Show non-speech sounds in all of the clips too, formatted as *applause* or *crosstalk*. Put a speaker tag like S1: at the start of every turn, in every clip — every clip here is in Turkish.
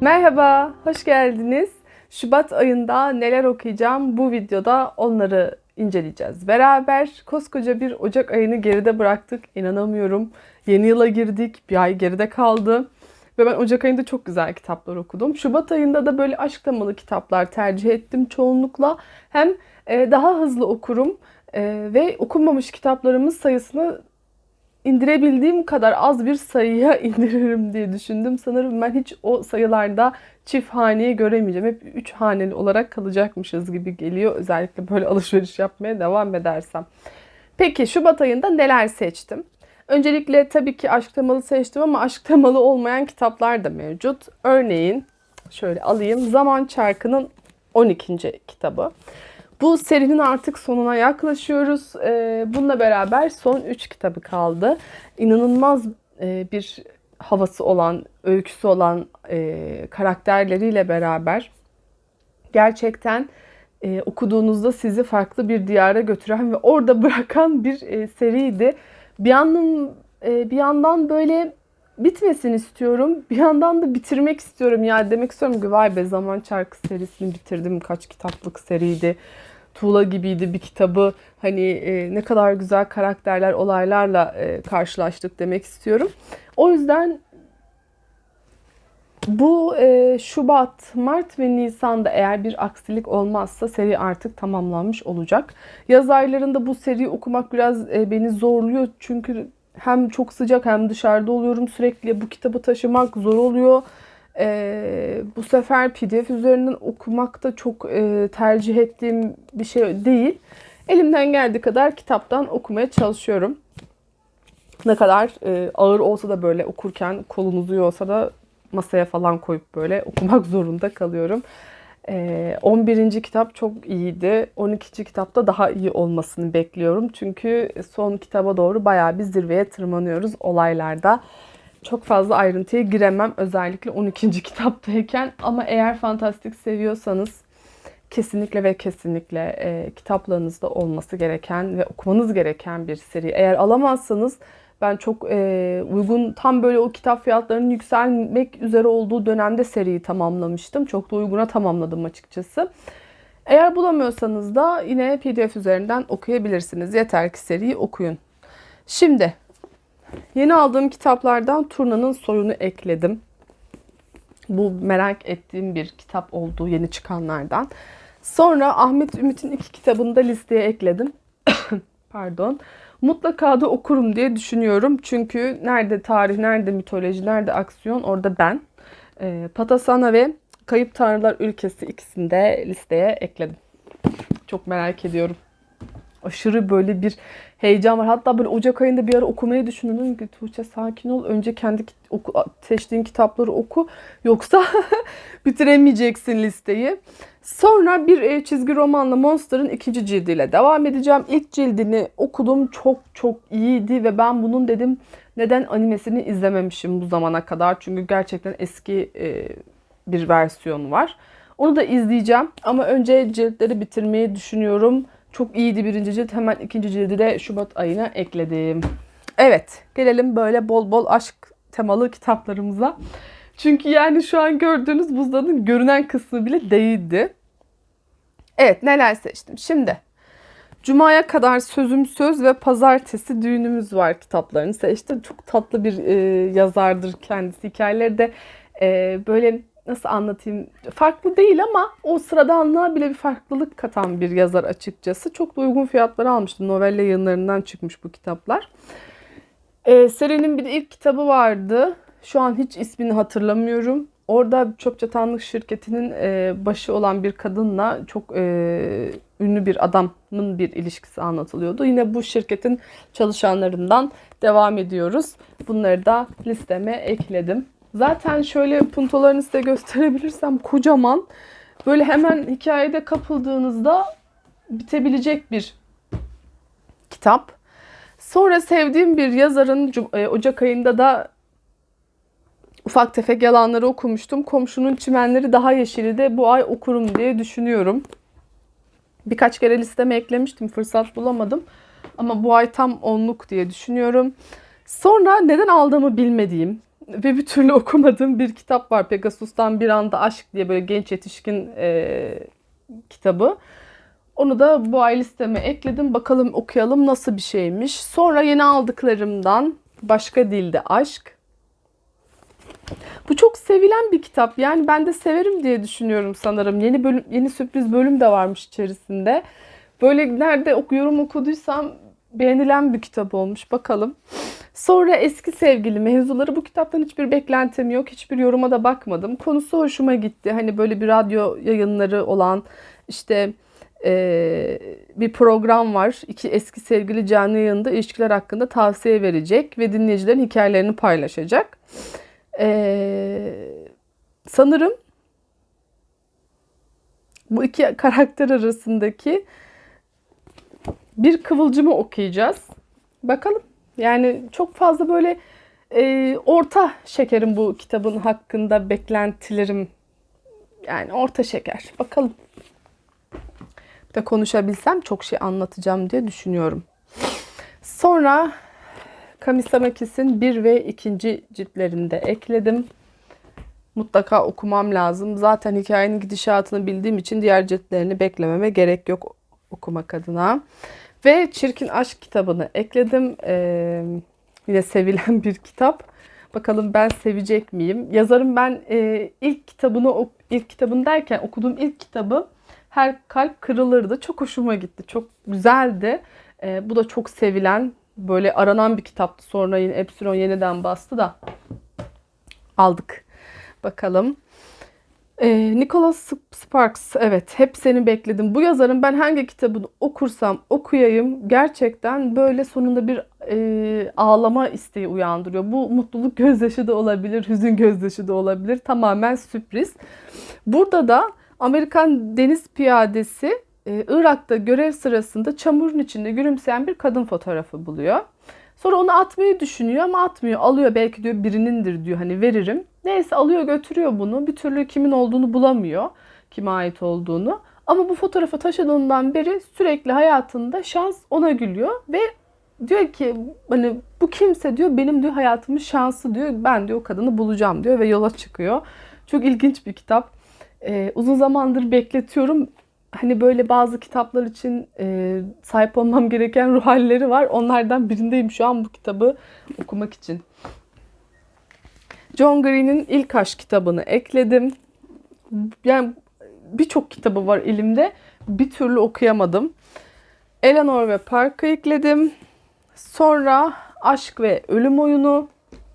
S1: Merhaba, hoş geldiniz. Şubat ayında neler okuyacağım bu videoda onları inceleyeceğiz. Beraber koskoca bir Ocak ayını geride bıraktık. İnanamıyorum. Yeni yıla girdik. Bir ay geride kaldı. Ve ben Ocak ayında çok güzel kitaplar okudum. Şubat ayında da böyle aşk temalı kitaplar tercih ettim çoğunlukla. Hem e, daha hızlı okurum e, ve okunmamış kitaplarımız sayısını indirebildiğim kadar az bir sayıya *laughs* indiririm diye düşündüm. Sanırım ben hiç o sayılarda çift haneyi göremeyeceğim. Hep üç haneli olarak kalacakmışız gibi geliyor. Özellikle böyle alışveriş yapmaya devam edersem. Peki Şubat ayında neler seçtim? Öncelikle tabii ki aşk temalı seçtim ama aşk temalı olmayan kitaplar da mevcut. Örneğin şöyle alayım. Zaman Çarkı'nın 12. kitabı. Bu serinin artık sonuna yaklaşıyoruz. Ee, bununla beraber son 3 kitabı kaldı. İnanılmaz e, bir havası olan, öyküsü olan e, karakterleriyle beraber gerçekten e, okuduğunuzda sizi farklı bir diyara götüren ve orada *laughs* bırakan bir seriydi. Bir yandan bir yandan böyle bitmesin istiyorum. Bir yandan da bitirmek istiyorum. Yani demek istiyorum ki vay be Zaman Çarkı serisini bitirdim. Kaç kitaplık seriydi. Tuğla gibiydi bir kitabı. Hani e, ne kadar güzel karakterler, olaylarla e, karşılaştık demek istiyorum. O yüzden bu e, Şubat, Mart ve Nisan'da eğer bir aksilik olmazsa seri artık tamamlanmış olacak. Yaz aylarında bu seriyi okumak biraz e, beni zorluyor. Çünkü hem çok sıcak hem dışarıda oluyorum sürekli. Bu kitabı taşımak zor oluyor. E, bu sefer PDF üzerinden okumak da çok e, tercih ettiğim bir şey değil. Elimden geldiği kadar kitaptan okumaya çalışıyorum. Ne kadar e, ağır olsa da böyle okurken kolum uzuyorsa da masaya falan koyup böyle *laughs* okumak zorunda kalıyorum. E, 11. kitap çok iyiydi. 12. kitapta daha iyi olmasını bekliyorum. Çünkü son kitaba doğru bayağı bir zirveye tırmanıyoruz olaylarda. Çok fazla ayrıntıya giremem özellikle 12. *laughs* kitaptayken ama eğer fantastik seviyorsanız kesinlikle ve kesinlikle e, kitaplarınızda olması gereken ve okumanız gereken bir seri. Eğer alamazsanız ben çok e, uygun tam böyle o kitap fiyatlarının yükselmek üzere olduğu dönemde seriyi tamamlamıştım. Çok da uyguna tamamladım açıkçası. Eğer bulamıyorsanız da yine PDF üzerinden okuyabilirsiniz. Yeter ki seriyi okuyun. Şimdi Yeni aldığım kitaplardan Turna'nın Soyunu ekledim. Bu merak ettiğim bir kitap olduğu yeni çıkanlardan. Sonra Ahmet Ümit'in iki kitabını da listeye ekledim. *coughs* Pardon. Mutlaka da okurum diye düşünüyorum. Çünkü nerede tarih, nerede mitoloji, nerede aksiyon orada ben. E, Patasana ve Kayıp Tanrılar Ülkesi ikisini de listeye ekledim. Çok merak ediyorum aşırı böyle bir heyecan var. Hatta böyle Ocak ayında bir ara okumayı düşündüm. ki Tuğçe sakin ol. Önce kendi oku, seçtiğin kitapları oku. Yoksa *laughs* bitiremeyeceksin listeyi. Sonra bir e, çizgi romanla Monster'ın ikinci cildiyle devam edeceğim. İlk cildini okudum. Çok çok iyiydi ve ben bunun dedim neden animesini izlememişim bu zamana kadar. Çünkü gerçekten eski e, bir versiyonu var. Onu da izleyeceğim. Ama önce ciltleri bitirmeyi düşünüyorum. Çok iyiydi birinci cilt. Hemen ikinci cildi de Şubat ayına ekledim. Evet gelelim böyle bol bol aşk temalı kitaplarımıza. Çünkü yani şu an gördüğünüz buzdağının görünen kısmı bile değildi. Evet neler seçtim. Şimdi Cuma'ya kadar sözüm söz ve pazartesi düğünümüz var kitaplarını seçtim. Çok tatlı bir e, yazardır kendisi. Hikayeleri de e, böyle nasıl anlatayım farklı değil ama o sıradanlığa bile bir farklılık katan bir yazar açıkçası. Çok da uygun fiyatlara almıştım. Novelle yayınlarından çıkmış bu kitaplar. Ee, serinin bir ilk kitabı vardı. Şu an hiç ismini hatırlamıyorum. Orada çöp çatanlık şirketinin e, başı olan bir kadınla çok e, ünlü bir adamın bir ilişkisi anlatılıyordu. Yine bu şirketin çalışanlarından devam ediyoruz. Bunları da listeme ekledim. Zaten şöyle puntolarını size gösterebilirsem kocaman. Böyle hemen hikayede kapıldığınızda bitebilecek bir kitap. Sonra sevdiğim bir yazarın e, Ocak ayında da ufak tefek yalanları okumuştum. Komşunun çimenleri daha yeşili de bu ay okurum diye düşünüyorum. Birkaç kere listeme eklemiştim. Fırsat bulamadım. Ama bu ay tam onluk diye düşünüyorum. Sonra neden aldığımı bilmediğim ve bir türlü okumadığım bir kitap var. Pegasus'tan Bir Anda Aşk diye böyle genç yetişkin e, kitabı. Onu da bu ay listeme ekledim. Bakalım okuyalım nasıl bir şeymiş. Sonra yeni aldıklarımdan Başka Dilde Aşk. Bu çok sevilen bir kitap. Yani ben de severim diye düşünüyorum sanırım. Yeni bölüm, yeni sürpriz bölüm de varmış içerisinde. Böyle nerede okuyorum okuduysam beğenilen bir kitap olmuş. Bakalım. Sonra eski sevgili mevzuları bu kitaptan hiçbir beklentim yok. Hiçbir yoruma da bakmadım. Konusu hoşuma gitti. Hani böyle bir radyo yayınları olan işte e, bir program var. İki eski sevgili canlı yayında ilişkiler hakkında tavsiye verecek ve dinleyicilerin hikayelerini paylaşacak. E, sanırım bu iki karakter arasındaki bir kıvılcımı okuyacağız. Bakalım. Yani çok fazla böyle e, orta şekerim bu kitabın hakkında beklentilerim. Yani orta şeker. Bakalım. Bir de konuşabilsem çok şey anlatacağım diye düşünüyorum. Sonra Kamisamakis'in bir ve ikinci ciltlerinde ekledim. Mutlaka okumam lazım. Zaten hikayenin gidişatını bildiğim için diğer ciltlerini beklememe gerek yok okumak adına. Ve Çirkin Aşk kitabını ekledim. Ee, yine sevilen bir kitap. Bakalım ben sevecek miyim? Yazarım ben e, ilk kitabını ilk kitabını derken okuduğum ilk kitabı her kalp kırılırdı. Çok hoşuma gitti. Çok güzeldi. E, bu da çok sevilen böyle aranan bir kitaptı. Sonra yine Epsilon yeniden bastı da aldık. Bakalım. Ee, Nicholas Sparks, evet hep seni bekledim. Bu yazarın ben hangi kitabını okursam okuyayım gerçekten böyle sonunda bir e, ağlama isteği uyandırıyor. Bu mutluluk gözyaşı da olabilir, hüzün gözyaşı da olabilir. Tamamen sürpriz. Burada da Amerikan deniz piyadesi e, Irak'ta görev sırasında çamurun içinde gülümseyen bir kadın fotoğrafı buluyor. Sonra onu atmayı düşünüyor ama atmıyor. Alıyor belki diyor birinindir diyor hani veririm. Neyse alıyor götürüyor bunu. Bir türlü kimin olduğunu bulamıyor. Kime ait olduğunu. Ama bu fotoğrafı taşıdığından beri sürekli hayatında şans ona gülüyor ve diyor ki hani bu kimse diyor benim diyor hayatımın şansı diyor. Ben diyor o kadını bulacağım diyor ve yola çıkıyor. Çok ilginç bir kitap. Ee, uzun zamandır bekletiyorum hani böyle bazı kitaplar için e, sahip olmam gereken ruh halleri var. Onlardan birindeyim şu an bu kitabı okumak için. John Green'in ilk aşk kitabını ekledim. Yani birçok kitabı var elimde. Bir türlü okuyamadım. Eleanor ve Park'ı ekledim. Sonra Aşk ve Ölüm Oyunu.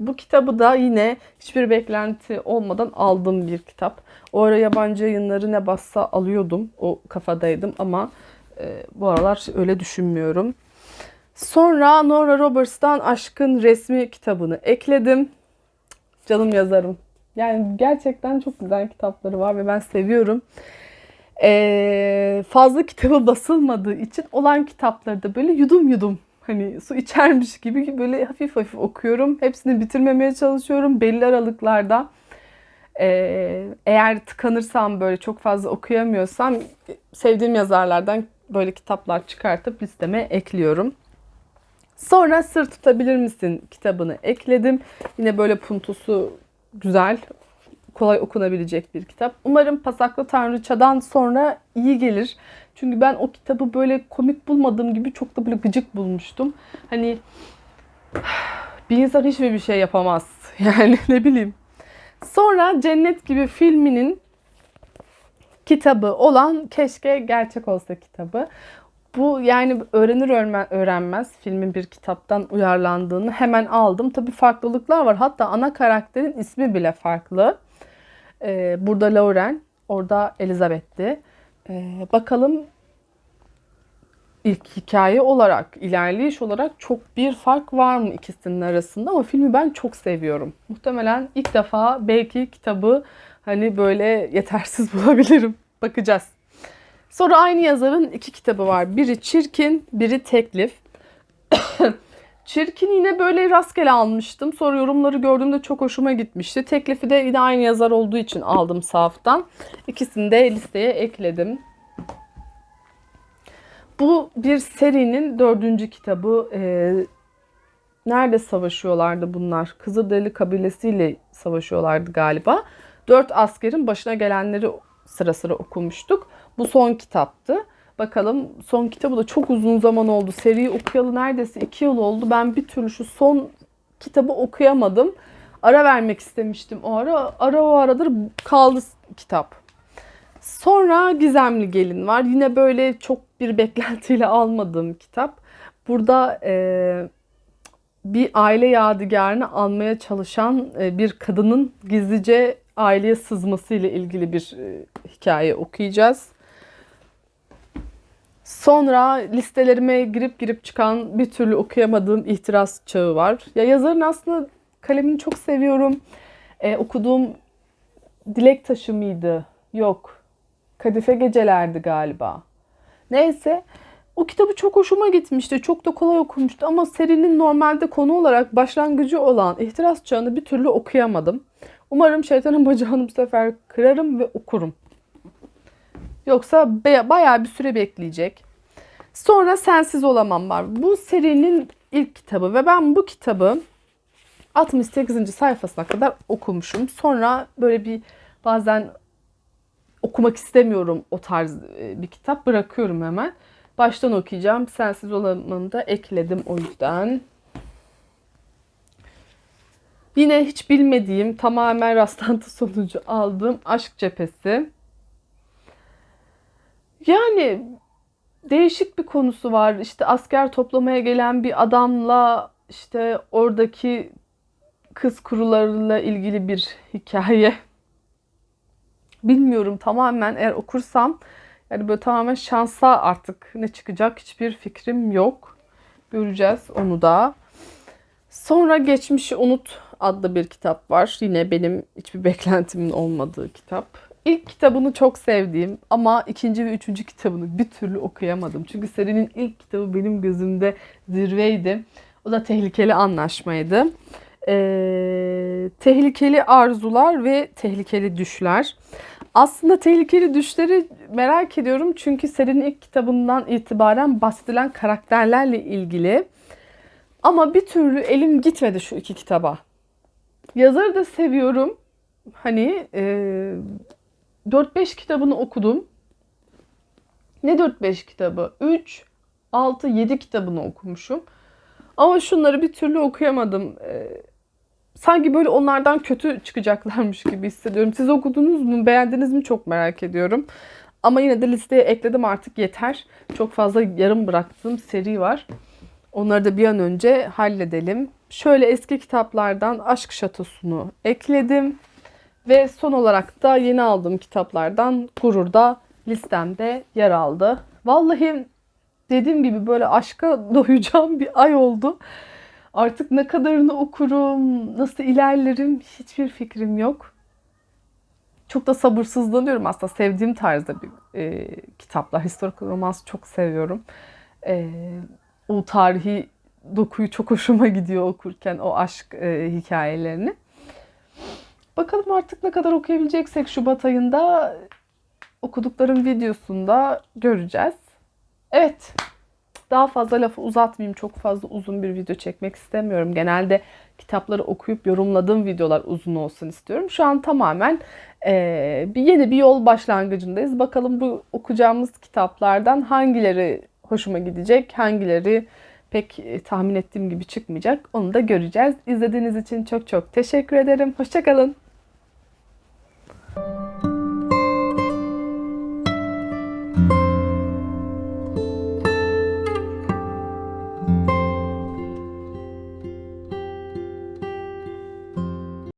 S1: Bu kitabı da yine hiçbir beklenti olmadan aldığım bir kitap. O ara yabancı yayınları ne bassa alıyordum. O kafadaydım ama e, bu aralar öyle düşünmüyorum. Sonra Nora Roberts'tan Aşkın Resmi kitabını ekledim. Canım yazarım. Yani gerçekten çok güzel kitapları var ve ben seviyorum. Ee, fazla kitabı basılmadığı için olan kitapları da böyle yudum yudum hani su içermiş gibi böyle hafif hafif okuyorum. Hepsini bitirmemeye çalışıyorum belli aralıklarda. Ee, eğer tıkanırsam böyle çok fazla okuyamıyorsam sevdiğim yazarlardan böyle kitaplar çıkartıp listeme ekliyorum. Sonra Sır Tutabilir Misin kitabını ekledim. Yine böyle puntusu güzel, kolay okunabilecek bir kitap. Umarım Pasaklı Tanrıçadan sonra iyi gelir. Çünkü ben o kitabı böyle komik bulmadığım gibi çok da böyle gıcık bulmuştum. Hani bir insan hiçbir bir şey yapamaz. *laughs* Yani ne bileyim. Sonra Cennet gibi filminin kitabı olan Keşke Gerçek Olsa kitabı. Bu yani öğrenir öğrenmez filmin bir kitaptan uyarlandığını hemen aldım. Tabii farklılıklar var. Hatta ana karakterin ismi bile farklı. Ee, burada Lauren, orada Elizabeth'ti. Ee, bakalım ilk hikaye olarak, ilerleyiş olarak çok bir fark var mı ikisinin arasında ama filmi ben çok seviyorum. Muhtemelen ilk defa belki kitabı hani böyle yetersiz *laughs* bulabilirim. Bakacağız. Sonra aynı yazarın iki kitabı var. Biri Çirkin, biri Teklif. *coughs* Çirkin yine böyle rastgele almıştım. Sonra yorumları gördüğümde çok hoşuma gitmişti. Teklifi de yine aynı yazar olduğu için aldım sahaftan. İkisini de listeye ekledim. Bu bir serinin dördüncü kitabı. Ee, nerede savaşıyorlardı bunlar? Kızılderili kabilesiyle savaşıyorlardı galiba. Dört askerin başına gelenleri sıra sıra okumuştuk. Bu son kitaptı. Bakalım son kitabı da çok uzun zaman oldu. Seriyi okuyalı neredeyse iki yıl oldu. Ben bir türlü şu son kitabı okuyamadım. Ara vermek istemiştim o ara. Ara o aradır kaldı kitap. Sonra Gizemli Gelin var. Yine böyle çok bir beklentiyle almadığım kitap. Burada e, bir aile yadigarını almaya çalışan e, bir kadının gizlice aileye sızması ile ilgili bir e, hikaye okuyacağız. Sonra listelerime girip girip çıkan bir türlü okuyamadığım ihtiras çağı var. Ya yazarın aslında kalemini çok seviyorum. Ee, okuduğum Dilek Taşı mıydı? Yok. Kadife Gecelerdi galiba. Neyse. O kitabı çok hoşuma gitmişti. Çok da kolay okumuştu ama serinin normalde konu olarak başlangıcı olan ihtiras çağını bir türlü okuyamadım. Umarım şeytanın bacağını bu sefer kırarım ve okurum. Yoksa bayağı bir süre bekleyecek. Sonra Sensiz Olamam var. Bu serinin ilk kitabı ve ben bu kitabı 68. sayfasına kadar okumuşum. Sonra böyle bir bazen okumak istemiyorum o tarz bir kitap. Bırakıyorum hemen. Baştan okuyacağım. Sensiz Olamam'ı da ekledim o yüzden. Yine hiç bilmediğim, tamamen *laughs* rastlantı sonucu aldığım Aşk Cephesi. Yani değişik bir konusu var. İşte asker toplamaya gelen bir adamla işte oradaki kız kurularıyla ilgili bir hikaye. Bilmiyorum tamamen eğer okursam yani böyle tamamen şansa artık ne çıkacak hiçbir fikrim yok. Göreceğiz onu da. Sonra Geçmişi Unut adlı bir kitap var. Yine benim hiçbir beklentimin olmadığı kitap. İlk kitabını çok sevdiğim ama ikinci ve üçüncü kitabını bir türlü okuyamadım. Çünkü serinin ilk kitabı benim gözümde zirveydi. O da Tehlikeli Anlaşmaydı. Ee, tehlikeli Arzular ve Tehlikeli Düşler. Aslında tehlikeli düşleri merak ediyorum çünkü serinin ilk kitabından itibaren bahsedilen karakterlerle ilgili. Ama bir türlü elim gitmedi şu iki kitaba. Yazarı da seviyorum. Hani e, 4-5 kitabını okudum. Ne 4-5 kitabı? 3, 6, 7 kitabını okumuşum. Ama şunları bir türlü okuyamadım. Ee, sanki böyle onlardan kötü çıkacaklarmış gibi hissediyorum. Siz okudunuz mu? Beğendiniz mi? Çok merak ediyorum. Ama yine de listeye ekledim artık yeter. Çok fazla yarım bıraktığım seri var. Onları da bir an önce halledelim. Şöyle eski kitaplardan Aşk Şatosu'nu ekledim. Ve son olarak da yeni aldığım kitaplardan Gurur'da listemde yer aldı. Vallahi dediğim gibi böyle aşka *laughs* doyacağım bir ay oldu. Artık ne kadarını okurum, nasıl ilerlerim hiçbir fikrim yok. Çok da sabırsızlanıyorum aslında sevdiğim tarzda bir e, kitaplar. Historical romans çok seviyorum. E, o tarihi dokuyu çok hoşuma gidiyor okurken o aşk e, hikayelerini. Bakalım artık ne kadar okuyabileceksek Şubat ayında okuduklarım videosunda göreceğiz. Evet. Daha fazla lafı uzatmayayım. Çok fazla uzun bir video çekmek istemiyorum. Genelde kitapları okuyup yorumladığım videolar uzun olsun istiyorum. Şu an tamamen e, bir yeni bir yol başlangıcındayız. Bakalım bu okuyacağımız kitaplardan hangileri hoşuma gidecek, hangileri pek e, tahmin ettiğim gibi çıkmayacak. Onu da göreceğiz. İzlediğiniz için çok çok teşekkür ederim. Hoşçakalın. Müzik